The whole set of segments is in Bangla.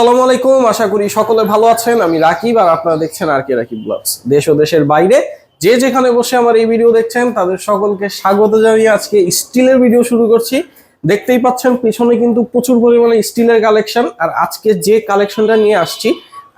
আসসালামু আলাইকুম। আশা করি সকলে ভালো আছেন। আমি রাকিব আর আপনারা দেখছেন আর কে রাকিব ব্লগস। দেশ ও দেশের বাইরে যে যেখানে বসে আমার এই ভিডিও দেখছেন তাদের সকলকে স্বাগত জানিয়ে আজকে স্টিলের ভিডিও শুরু করছি। দেখতেই পাচ্ছেন পিছনে কিন্তু প্রচুর পরিমাণে স্টিলের কালেকশন। আর আজকে যে কালেকশনটা নিয়ে আসছি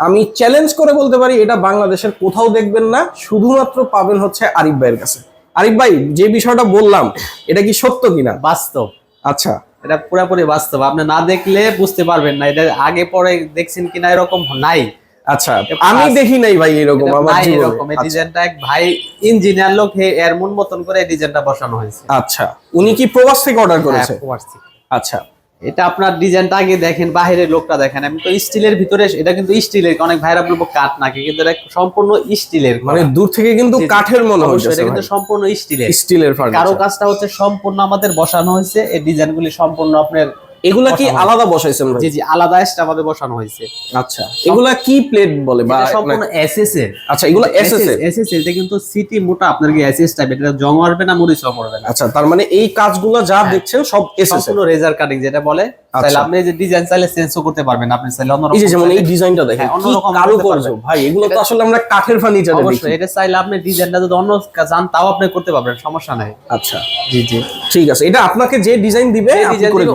আমি চ্যালেঞ্জ করে বলতে পারি এটা বাংলাদেশের কোথাও দেখবেন না। শুধুমাত্র পাবেন হচ্ছে আরিফ ভাইয়ের কাছে। আরিফ ভাই যে বিষয়টা বললাম এটা কি সত্য কিনা? বাস্তব। আচ্ছা। এটা পুরোপুরি বাস্তব। আপনি না দেখলে বুঝতে পারবেন না এটা আগে পরে দেখছেন কিনা এরকম নাই। আচ্ছা আমি দেখি নাই ভাই এরকম আমার। এরকম এই আচ্ছা। ডিজাইনটা এক ভাই ইঞ্জিনিয়ার লোক হে এর মন মতন করে এই ডিজাইনটা বসানো হয়েছে। আচ্ছা উনি কি প্রবাস থেকে অর্ডার করেছে? হ্যাঁ, থেকে। আচ্ছা। এটা আপনার ডিজাইনটা আগে দেখেন বাইরের লোকটা দেখেন। আমি তো স্টিলের ভিতরে এটা কিন্তু স্টিলের অনেক ভাইরা বলব কাঠ নাকি কিন্তু এটা সম্পূর্ণ স্টিলের মানে দূর থেকে কিন্তু। কাঠের মনে হয় হচ্ছে এটা কিন্তু সম্পূর্ণ স্টিলের। স্টিলের কারও কাজটা হচ্ছে সম্পূর্ণ আমাদের বসানো হয়েছে এই ডিজাইনগুলি সম্পূর্ণ আপনার এগুলা কি আলাদা বসাইছেন জি জি আলাদা স্টাফ আমাদের বসানো হয়েছে। আচ্ছা এগুলা কি প্লেট বলে বা সম্পূর্ণ এসএস এর। আচ্ছা এগুলা এসএস এর? এসএস এটা কিন্তু সিটি মোটা আপনার কি এসএস টাইপ এটা জং আরবে না মরিচও পড়বে না। আচ্ছা তার মানে এই কাজগুলো যা দেখছেন সব এসএস এর। সম্পূর্ণ রেজার কাটিং যেটা বলে। তাহলে আপনি যে ডিজাইন চাইলে চেঞ্জও করতে পারবেন আপনি চাইলে অন্যরকম এই যে যেমন এই ডিজাইনটা দেখেন হ্যাঁ, কি অন্যরকম কারু করছ? ভাই এগুলো তো আসলে আমরা কাঠের ফার্নিচারে দেখি। অবশ্যই এটা চাইলে আপনি ডিজাইনটা যদি অন্য চান তাও আপনি করতে পারবেন সমস্যা নাই। আচ্ছা। জি জি। ঠিক আছে এটা আপনাকে যে ডিজাইন দিবে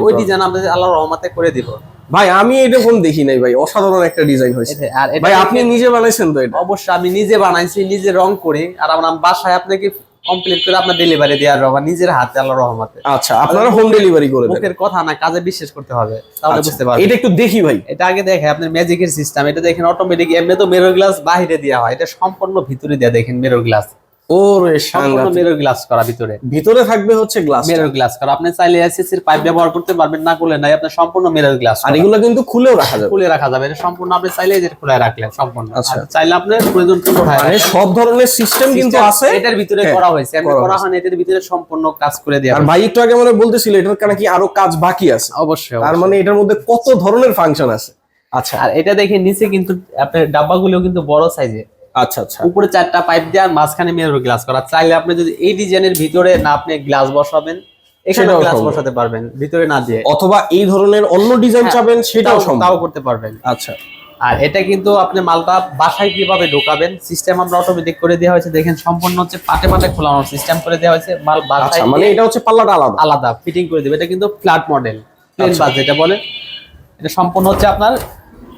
ওই ডিজাইন আমরা আল্লাহর রহমতে করে দিব। ভাই আমি এটা কোন দেখি নাই ভাই অসাধারণ একটা ডিজাইন হয়েছে। ভাই আপনি নিজে বানাইছেন তো এটা? অবশ্যই আমি নিজে বানাইছি নিজে রং করি আর আমরা বাসায় আপনাকে কমপ্লিট করে আপনার ডেলিভারি দেওয়ার বাবা নিজের হাতে আল্লাহর রহমতে। আচ্ছা আপনারা হোম ডেলিভারি করে মুখের কথা না কাজে বিশ্বাস করতে হবে তাহলে আচ্ছা, বুঝতে পারবেন। এটা একটু দেখি ভাই। এটা আগে দেখে আপনার ম্যাজিকের সিস্টেম এটা দেখেন অটোমেটিক এমনি তো মেরো গ্লাস বাইরে দেওয়া হয় এটা সম্পূর্ণ ভিতরে দেওয়া দেখেন মেরো গ্লাস ওরে সাংঘাতিক গ্লাস করা ভিতরে। ভিতরে থাকবে হচ্ছে গ্লাস মেরর গ্লাস করা। আপনি চাইলে এসএসসি এর পাইপ ব্যবহার করতে পারবেন না করলে নাই আপনার সম্পূর্ণ গ্লাস আর এগুলো কিন্তু খুলেও রাখা যাবে। খুলে রাখা যাবে। এটা সম্পূর্ণ আপনি চাইলে খুলে রাখলেন সম্পূর্ণ। আচ্ছা। চাইলে আপনি প্রয়োজন তো কোথায় মানে সব ধরনের সিস্টেম কিন্তু আছে। এটার ভিতরে হ্যাঁ, করা হয়েছে। এমনি করা হয় এটার ভিতরে সম্পূর্ণ কাজ করে দেওয়া আর হয়েছে। ভাই একটু আগে মানে বলতেছিল এটার নাকি আরও কাজ বাকি আছে? অবশ্যই তার মানে এটার মধ্যে কত ধরনের ফাংশন আছে? আচ্ছা। আর এটা দেখে নিচে কিন্তু আপনার ডাব্বাগুলো কিন্তু বড় সাইজে আচ্ছা আচ্ছা। উপরে চারটা পাইপ দিয়ে আর মাঝখানে মেরর গ্লাস করা। চাইলে আপনি যদি এই ডিজাইনের ভিতরে না আপনি গ্লাস বসাবেন এখানে গ্লাস বসাতে পারবেন ভিতরে না দিয়ে। অথবা এই ধরনের অন্য ডিজাইন হ্যাঁ, চাবেন সেটাও তাও- করতে পারবেন। আচ্ছা। আর এটা কিন্তু আপনি মালটা বাসায় কীভাবে ঢোকাবেন সিস্টেম আমরা অটোমেটিক করে দেওয়া হয়েছে। দেখেন সম্পূর্ণ হচ্ছে পাটে পাটে খোলানোর সিস্টেম করে দেওয়া হয়েছে। মাল আচ্ছা বাসায় মানে এটা হচ্ছে পাল্লাটা আলাদা। আলাদা ফিটিং করে দেবে। এটা কিন্তু ফ্ল্যাট মডেল প্লেন আচ্ছা। বাস যেটা বলে। এটা সম্পূর্ণ হচ্ছে আপনার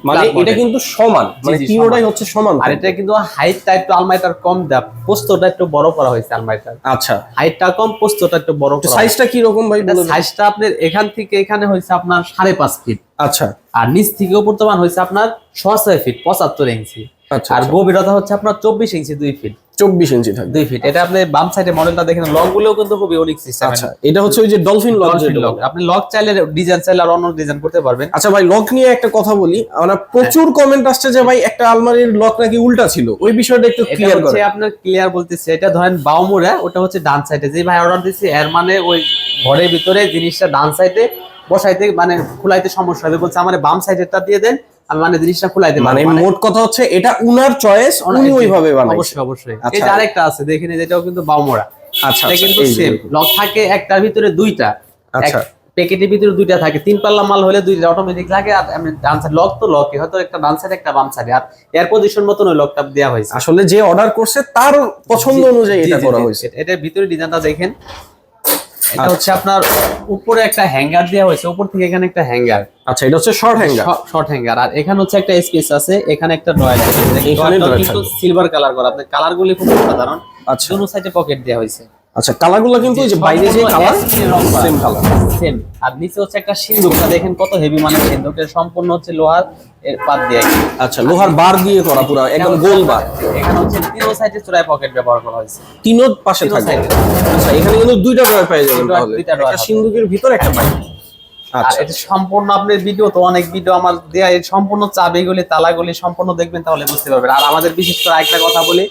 মানে এটা কিন্তু সমান মানে তিনোটাই হচ্ছে সমান আর এটা কিন্তু হাইটটা একটু আলমারিটার কম দেয় পোস্তটা একটু বড় করা হয়েছে আলমারিটার। আচ্ছা। হাইটটা কম পোস্তটা একটু বড় সাইজটা কি রকম ভাই সাইজটা আপনার এখান থেকে এখানে হয়েছে আপনার সাড়ে পাঁচ ফিট আচ্ছা। আর নিচ থেকে উপর তো হয়েছে আপনার ছয় ছয় ফিট পঁচাত্তর ইঞ্চি আচ্ছা আর গভীরতা হচ্ছে আপনার চব্বিশ ইঞ্চি দুই ফিট চব্বিশ ইঞ্চি থাকবে। দুই ফিট এটা আপনি বাম সাইডে মডেলটা দেখেন লক গুলোও কিন্তু খুব ইউনিক সিস্টেম আচ্ছা এটা হচ্ছে ওই যে ডলফিন লক লক আপনি লক চাইলে ডিজাইন চাইলে আর অন্য ডিজাইন করতে পারবেন। আচ্ছা ভাই লক নিয়ে একটা কথা বলি। আমরা প্রচুর কমেন্ট আসছে যে ভাই একটা আলমারির লক নাকি উল্টা ছিল। ওই বিষয়টা একটু ক্লিয়ার হচ্ছে করে আপনার ক্লিয়ার বলতেছে। এটা ধরেন বাউমুড়া ওটা হচ্ছে ডান সাইডে যে ভাই অর্ডার দিচ্ছে এর মানে ওই ঘরের ভিতরে জিনিসটা ডান সাইডে বসাইতে মানে খুলাইতে সমস্যা হবে। বলছে আমার বাম সাইডেরটা দিয়ে দেন আমি মানে জিনিসটা খুলাইতে মানে পারব। মোট কথা হচ্ছে এটা উনার চয়েস উনি ওইভাবে বানাইছে। অবশ্যই অবশ্যই। আচ্ছা। এই যে আরেকটা আছে দেখেন এটাও কিন্তু বাউমোড়া। আচ্ছা এটা আচ্ছা, কিন্তু সেম লক থাকে একটার ভিতরে দুইটা। আচ্ছা। প্যাকেটের ভিতরে দুইটা থাকে। তিন পাল্লা মাল হলে দুইটা অটোমেটিক লাগে আর ডান সাইড লক তো লকই হয়তো একটা ডান সাইড একটা বাম সাইডে আর এয়ার পজিশন মতন ওই লকটা দেওয়া হয়েছে। আসলে যে অর্ডার করছে তার পছন্দ অনুযায়ী এটা করা হয়েছে। এটার ভিতরে ডিজাইনটা দেখেন। এটা আচ্ছা। হচ্ছে আপনার উপরে একটা হ্যাঙ্গার দেওয়া হয়েছে উপর থেকে এখানে একটা হ্যাঙ্গার। আচ্ছা এটা হচ্ছে শর্ট হ্যাঙ্গার শর্ট হ্যাঙ্গার আর এখানে হচ্ছে একটা স্পেস আছে এখানে একটা ড্রয়ার আছে। এখানে কিন্তু সিলভার কালার করা। আপনার কালার গুলি খুব সাধারণ। আচ্ছা। দুটো সাইডে পকেট দেওয়া হয়েছে। আচ্ছা কালারগুলো কিন্তু যে বাইরে যে কালার সেম কালার সেম আর নিচে হচ্ছে একটা সিন্ধুকটা দেখেন কত হেভি মানে সিন্ধুকের সম্পূর্ণ হচ্ছে লোহার এর পাত দিয়ে। আচ্ছা লোহার বার দিয়ে করা পুরো একদম গোল বার। এখানে হচ্ছে তিন সাইডে চূড়ায় পকেট ব্যবহার করা হয়েছে। তিনও পাশে থাকবে। আচ্ছা এখানে কিন্তু দুইটা ড্রয়ার পেয়ে যাবেন তাহলে। একটা হবে। সিন্ধুকের ভিতর একটা বাইরে। আর আচ্ছা। এটা সম্পূর্ণ আপনার ভিডিও তো অনেক ভিডিও আমার দেয়া সম্পূর্ণ চাবিগুলি তালাগুলি সম্পূর্ণ দেখবেন তাহলে বুঝতে পারবেন। আর আমাদের বিশেষ করে একটা কথা বলি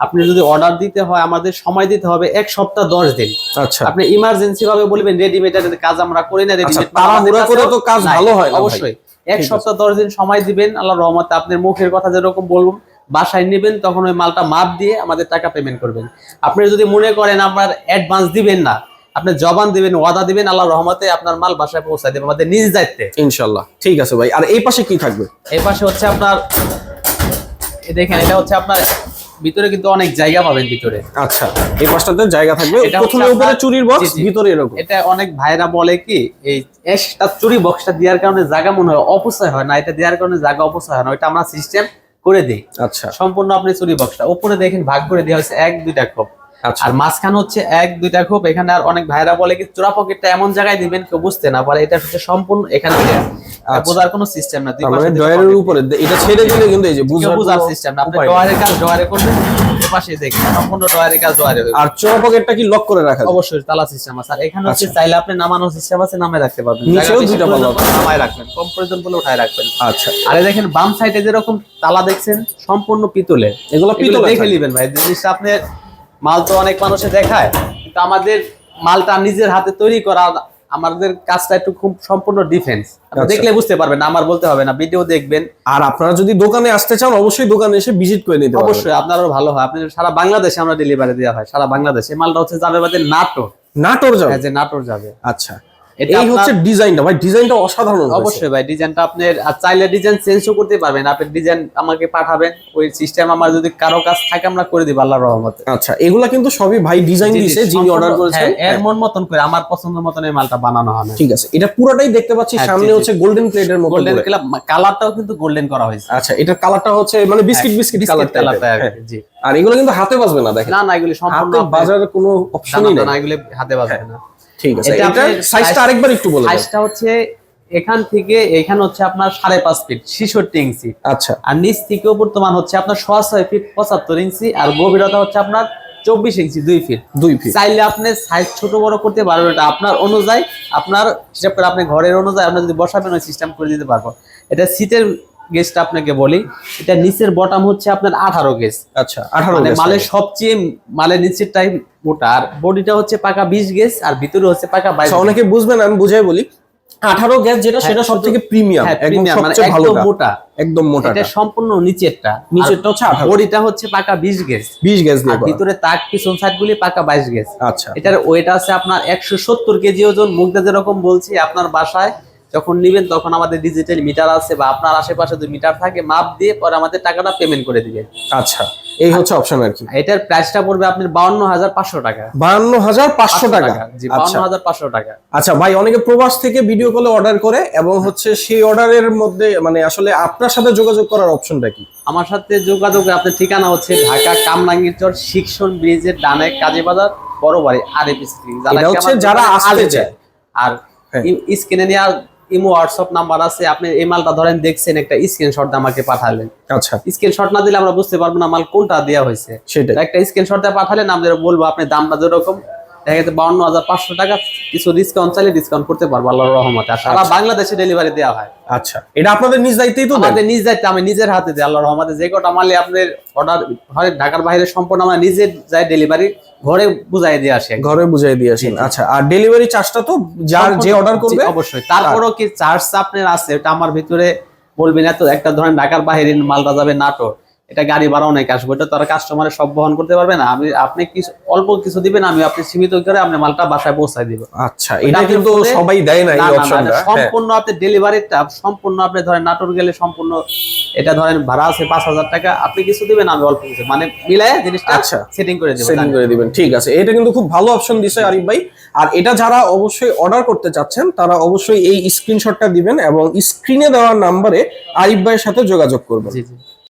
আপনি যদি অর্ডার দিতে হয় আমাদের সময় দিতে হবে এক সপ্তাহ দশ দিন। আচ্ছা। আপনি ইমার্জেন্সি ভাবে বলবেন রেডিমেড কাজ আমরা করি না আচ্ছা, রেডিমেড করে তো কাজ ভালো হয় অবশ্যই। এক সপ্তাহ দশ দিন সময় দিবেন আল্লাহ রহমতে আপনার মুখের কথা যেরকম বলব বাসায় নেবেন তখন ওই মালটা মাপ দিয়ে আমাদের টাকা পেমেন্ট করবেন। আপনি যদি মনে করেন আমার অ্যাডভান্স দিবেন না আপনি জবান দিবেন ওয়াদা দিবেন আল্লাহ রহমতে আপনার মাল বাসায় পৌঁছায় দেবে আমাদের নিজ দায়িত্বে। ইনশাল্লাহ ঠিক আছে ভাই। আর এই পাশে কি থাকবে? এই পাশে হচ্ছে আপনার এই দেখেন এটা হচ্ছে আপনার ভিতরে কিন্তু অনেক জায়গা পাবেন ভিতরে। আচ্ছা এই পাশটাতে জায়গা থাকবে। এটা প্রথমে উপরে চুরির বক্স। ভিতরে এরকম। এটা অনেক ভাইরা বলে কি এই এক্সট্রা চুরি বক্সটা দেওয়ার কারণে জায়গা মনে হয় অপচয় হয় না এটা দেওয়ার কারণে জায়গা অপচয় হয় না ওইটা আমরা সিস্টেম করে দিই। আচ্ছা। সম্পূর্ণ আপনি চুরি বক্সটা উপরে দেখেন ভাগ করে দেওয়া হয়েছে এক দুইটা আচ্ছা আর মাঝখানে হচ্ছে এক দুইটা খোপ এখানে আর অনেক ভাইরা বলে কি চোরা পকেটটা এমন জায়গায় দিবেন কেউ বুঝতে না পারে এটা হচ্ছে সম্পূর্ণ এখানে। আচ্ছা। বোঝার কোনো সিস্টেম না দুই পাশে মানে ডয়ারের উপরে এটা ছেড়ে দিলে কিন্তু এই যে বোঝার সিস্টেম না আপনি ডয়ারের কাজ ডয়ারে করবেন এ পাশে দেখেন সম্পূর্ণ ডয়ারের কাজ ডয়ারে আর চোরা পকেটটা কি লক করে রাখা অবশ্যই তালা সিস্টেম আছে। আর এখানে হচ্ছে আচ্ছা। চাইলে আপনি নামানোর সিস্টেম আছে নামে রাখতে পারবেন। নিচেও দুইটা পাল্লা নামায় রাখবেন কম প্রয়োজন বলে উঠায় রাখবেন। আচ্ছা। আরে দেখেন বাম সাইডে যেরকম তালা দেখছেন সম্পূর্ণ পিতলের। এগুলো দেখে নেবেন ভাই জিনিসটা আপনার মাল তো অনেক মানুষে দেখায় কিন্তু আমাদের মালটা নিজের হাতে তৈরি করা আমাদের কাজটা একটু খুব সম্পূর্ণ ডিফেন্স আচ্ছা। দেখলে বুঝতে পারবেন আমার বলতে হবে না ভিডিও দেখবেন। আর আপনারা যদি দোকানে আসতে চান অবশ্যই দোকানে এসে ভিজিট করে নিতে অবশ্যই আপনারও ভালো হয়। আপনি সারা বাংলাদেশে আমরা ডেলিভারি দেওয়া হয় সারা বাংলাদেশে। মালটা হচ্ছে যাবে বাদে নাটোর। নাটোর যাবে? হ্যাঁ, যে নাটোর যাবে। আচ্ছা। এই হচ্ছে ডিজাইনটা। ভাই ডিজাইনটা অসাধারণ অবশ্যই ভাই ডিজাইনটা আপনি চাইলে ডিজাইন চেঞ্জও করতে পারবেন। আপনি ডিজাইন আমাকে পাঠাবেন। ওই সিস্টেম আমার যদি কারও কাজ থাকে আমরা করে দিব আল্লাহর রহমতে। আচ্ছা এগুলা কিন্তু সবই ভাই ডিজাইন জি, যিনি অর্ডার করেছেন। হ্যাঁ, এর মন মতন করে আমার পছন্দের মতন এই মালটা বানানো হয় না ঠিক আছে এটা পুরোটাই দেখতে পাচ্ছি হ্যাঁ, সামনে। হচ্ছে গোল্ডেন প্লেটের মতো গোল্ডেন। কালারটাও কিন্তু গোল্ডেন করা হয়েছে। আচ্ছা এটার কালারটা হচ্ছে মানে বিস্কিট বিস্কিট কালার কালারটা জি। আর এগুলো কিন্তু হাতে বাজবে না দেখেন। না না এগুলি সম্পূর্ণ বাজারের কোনো অপশনই নেই। না এগুলি হাতে বাজবে না। ঠিক আছে এটা এটা আপনার সাইজটা আরেকবার একটু বলে সাইজটা হচ্ছে এখান থেকে এখানে হচ্ছে আপনার সাড়ে পাঁচ ফিট ছিষট্টি ইঞ্চি। আচ্ছা। আর নিচ থেকেও বর্তমান হচ্ছে আপনার সোয়া ছয় ফিট পঁচাত্তর ইঞ্চি আর গভীরতা হচ্ছে আপনার চব্বিশ ইঞ্চি দুই ফিট দুই ফিট চাইলে আপনি সাইজ ছোট বড় করতে পারবেন এটা আপনার অনুযায়ী আপনার হিসাব করে আপনি ঘরের অনুযায়ী আপনি যদি বসাবেন ওই সিস্টেম করে দিতে পারব। এটা সিটের গেজটা আপনাকে বলি এটা নিচের বটাম হচ্ছে আপনার আঠারো গেজ আচ্ছা আঠারো মানে মালের সবচেয়ে মালের নিচের টাইম মোটা। আর বডিটা হচ্ছে পাকা বিশ গেজ আর ভিতরে হচ্ছে পাকা বাইশ আচ্ছা অনেকে বুঝবেন আমি বুঝাই বলি। আঠারো গ্যাস যেটা সেটা হ্যাঁ, সব থেকে প্রিমিয়াম একদম মানে মোটা। একদম মোটা এটা সম্পূর্ণ নিচেরটা। নিচেরটা হচ্ছে বডিটা হচ্ছে পাকা বিশ গেজ বিশ গ্যাস দিয়ে ভিতরে তাক পিছন সাইড গুলি পাকা বাইশ গেজ আচ্ছা। এটার ওয়েট আছে আপনার একশো সত্তর কেজি ওজন। মুগদা যেরকম বলছি আপনার বাসায় যখন নিবেন তখন আমাদের ডিজিটাল মিটার আছে বা আপনার আশেপাশে যদি মিটার থাকে মাপ দিয়ে পরে আমাদের টাকাটা পেমেন্ট করে দিবেন। আচ্ছা এই হচ্ছে অপশন আর কি। এটার প্রাইসটা পড়বে আপনার বাউন্ন হাজার পাঁচশো টাকা। বাহান্ন হাজার পাঁচশো টাকা? জি আচ্ছা। বাউন্ন হাজার পাঁচশো টাকা। আচ্ছা ভাই অনেকে প্রবাস থেকে ভিডিও কলে অর্ডার করে এবং হচ্ছে সেই অর্ডারের মধ্যে মানে আসলে আপনার সাথে যোগাযোগ করার অপশনটা কি? আমার সাথে যোগাযোগ আপনার ঠিকানা হচ্ছে ঢাকা কামরাঙ্গীর চর শিক্ষণ ব্রিজের ডানে কাজীবাজার বড় বাড়ি আর এপি এটা হচ্ছে যারা আসতে চায়। আর হ্যাঁ। স্ক্রিনে নেওয়ার ইমো হোয়াটসঅ্যাপ নাম্বার আছে। আপনি এই মালটা ধরেন দেখছেন একটা স্ক্রিনশট আমাকে পাঠালেন। আচ্ছা। স্ক্রিনশট না দিলে আমরা বুঝতে পারব না মাল কোনটা দেওয়া হয়েছে। সেটা একটা স্ক্রিনশট দিয়ে পাঠালেন আমরা বলব আপনি দামটা যেরকম দেখা যাচ্ছে বাউন্ন হাজার পাঁচশো টাকা কিছু ডিসকাউন্ট চাইলে ডিসকাউন্ট করতে পারব আল্লাহর রহমতে। সারা বাংলাদেশে ডেলিভারি দেওয়া হয়। আচ্ছা। এটা আপনাদের নিজ দায়িত্বেই তো আমাদের নিজ দায়িত্বে আমি নিজের হাতে দিই আল্লাহর রহমতে। যে কটা মালে আপনার অর্ডার হয় ঢাকার বাইরে সম্পূর্ণ আমরা নিজে যাই ডেলিভারি ঘরে বুঝাই দিয়ে আসি। ঘরে বুঝাই দিয়ে আসেন আচ্ছা আর ডেলিভারি চার্জটা তো যার যে অর্ডার করবে? অবশ্যই। তারপরও কি চার্জ আপনার আছে? ওটা আমার ভিতরে বলবেন এত একটা ধরেন ঢাকার বাইরে মালটা যাবে নাটোর। এটা গাড়ি ভাড়া অনেক আসবে? এটা তারা কাস্টমারের সব বহন করতে পারবে না। আমি আপনি কিছু অল্প কিছু দিবেন আমি আপনি সীমিত করে আপনি মালটা বাসায় পৌঁছায় দিব। আচ্ছা এটা কিন্তু সবাই দেয় না এই অপশনটা সম্পূর্ণ আপনি ডেলিভারিটা সম্পূর্ণ আপনি ধরেন নাটোর গেলে সম্পূর্ণ এটা ধরেন ভাড়া আছে পাঁচ হাজার টাকা। আপনি কিছু দিবেন আমি অল্প কিছু। মানে মিলায় জিনিসটা আচ্ছা। সেটিং করে দেবেন। সেটিং করে দিবেন। ঠিক আছে এটা কিন্তু খুব ভালো অপশন দিছে আরিফ ভাই। আর এটা যারা অবশ্যই অর্ডার করতে চাচ্ছেন তারা অবশ্যই এই স্ক্রিনশটটা দিবেন এবং স্ক্রিনে দেওয়া নাম্বারে আরিফ ভাইয়ের সাথে যোগাযোগ করবেন। জি জি।